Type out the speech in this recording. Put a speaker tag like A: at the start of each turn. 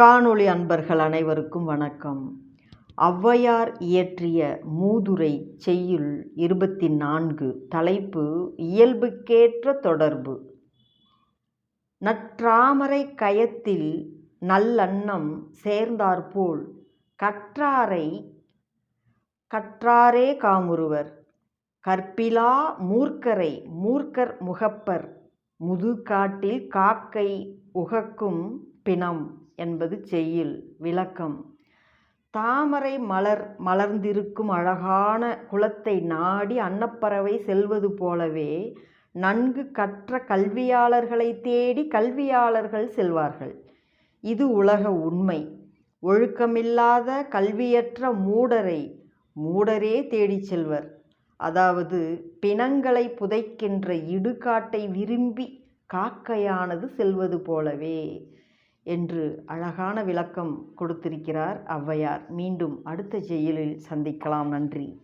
A: காணொளி அன்பர்கள் அனைவருக்கும் வணக்கம். ஔவையார் இயற்றிய மூதுரை செய்யுள் இருபத்தி நான்கு தலைப்பு இயல்புக்கேற்ற தொடர்பு. நற்றாமரை கயத்தில் நல்லன்னம் சேர்ந்தாற்போல் கற்றாரை கற்றாரே காமுறுவர் கற்பிலா மூர்க்கரை மூர்க்கர் முகப்பர். முதுகாட்டில் காக்கை உகக்கும் பிணம். என்பது செய்யுள் விளக்கம். தாமரை மலர் மலர்ந்திருக்கும் அழகான குளத்தை நாடி அன்னப்பறவை செல்வது போலவே நன்கு கற்ற கல்வியாளர்களை தேடி கல்வியாளர்கள் செல்வார்கள். இது உலக உண்மை. ஒழுக்கமில்லாத கல்வியற்ற மூடரை மூடரே தேடிச் செல்வர். அதாவது பிணங்களை புதைக்கின்ற இடுகாட்டை விரும்பி காக்கையானது செல்வது போலவே என்று அழகான விளக்கம் கொடுத்திருக்கிறார் ஔவையார். மீண்டும் அடுத்த செய்யுளில் சந்திக்கலாம். நன்றி.